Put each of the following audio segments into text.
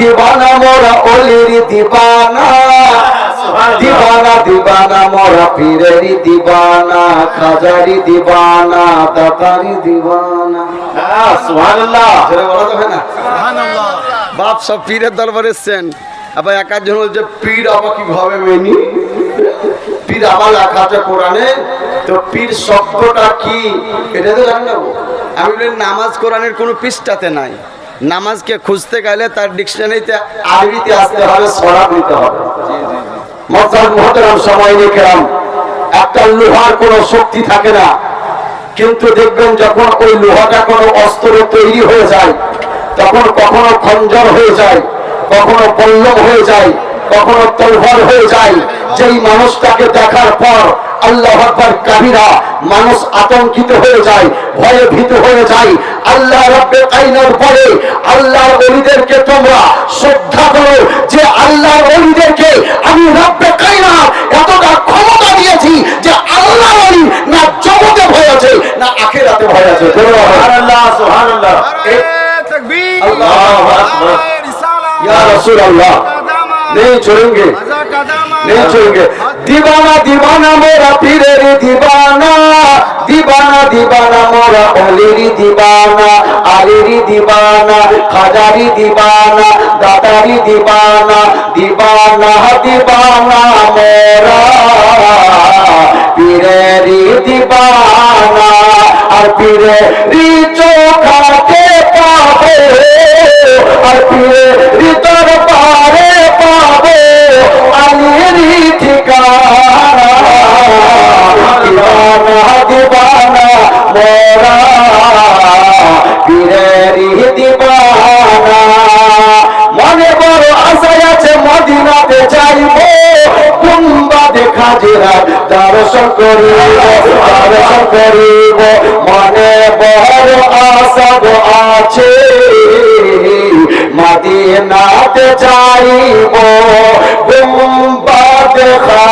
দিবানা মোরা অলির দিবানা। দিবানা দিবানা মোরা পীরেরি দিবানা খাজারি দিবানা দাতারি দিবানা। সুবহানাল্লাহ। জোরে বলা যাবে না বাপ সব পীরের দরবারে এসছেন। আবার একার জন্য বলছে পীর আবার কীভাবে মেনি? পীর আবার লেখা আছে কোরআনে তো পীর শব্দটা কি? এটা তো জানি না আমি নামাজ কোরআনের কোনো পৃষ্ঠাতে নাই। নামাজকে খুঁজতে গেলে তার ডিকশনারিতে আরবিতে আসতে হবে সরাব নিতে হবে। সময় কেরাম, একটা লোহার কোনো শক্তি থাকে না। কিন্তু দেখবেন যখন ওই লোহাটা কোনো অস্ত্র তৈরি হয়ে যায়, তখন কখনো খঞ্জর হয়ে যায়, কখনো পল্লব হয়ে যায়, কখনো তলভার হয়ে যায় যেই মানুষটাকে দেখার পর আল্লাহ আকবর কাহিরা মানুষ আতঙ্কিত হয়ে যায় ভয়ে ভীত হয়ে যায়। আল্লাহ রব্বে আইনের পরে আল্লাহর অলিদেরকে তোমরা শ্রদ্ধা করো যে আল্লাহর অলিদেরকে আমি রব্বে কাইনা এতটা ক্ষমতা দিয়েছি যে আল্লাহ অলি না জগতে ভয় আছে না আখেরাতে ভয় আছে। সুবহানাল্লাহ সুবহানাল্লাহ। আল্লাহ আকবার। ইয়া রাসূলুল্লাহ। নেই চলেঙ্গে দিবানা দিবানা, মোরা পীরের দিবানা। দিবানা দিবানা, মোরা অলিরি দিবানা। আলিরি দিবানা, খাজারি দিবানা, দাদারি দিবানা। দিবানা দিবানা, মোরা পীরের দিবানা। দর্শন করিব দর্শন করিব মনে বড় গো আছে। মদিনাতে যাইব কুম্বা দেখা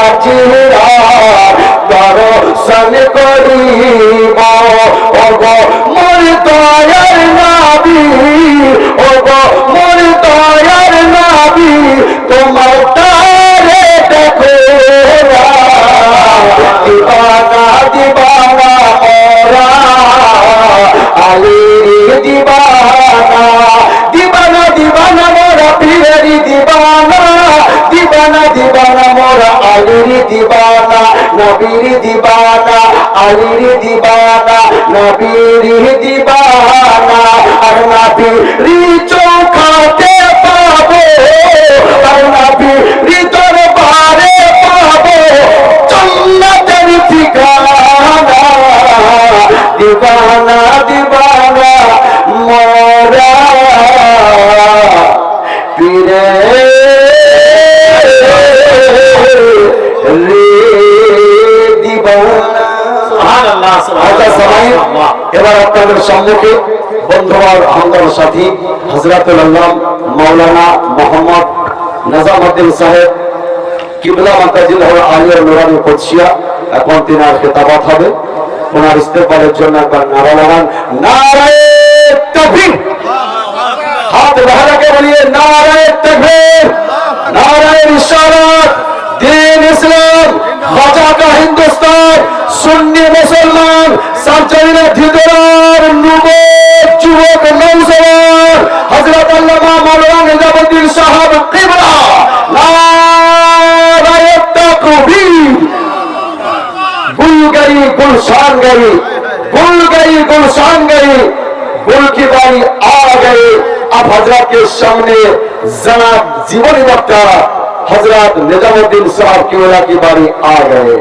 দর্শন করিব। ওগো মোর নাবি নবীর দিবানা আলির দিবানা নবীর দিবানা আর নবীর চোখাতে সুবহানাল্লাহ। এবার আপনাদের সম্মুখে বন্ধুবার আহমদার সাথী হজরতুল আল্লাহ মৌলানা মোহাম্মদ নাজামুদ্দিন সাহেব, কিবলা মাতাজিল আলিয়া নুরানি কোচিয়া এখন খেতাবাত হবে। ওনার ইস্তেফারের জন্য একবার নারা লাগান। সার্জারিনা ধিদরার যুবক যুবক নৌজওয়ান হযরত আল্লামা মাওলানা নিজামুদ্দিন সাহেব কিবলা নারায়ে তাকবীর गुलगरी गुलशान गई गुल गई गुलशान गई गुल की बारी आ गई अब हजरत के सामने जनाब जीवन वक्ता हजरत निजामुद्दीन साहब की ओला की बारी आ गए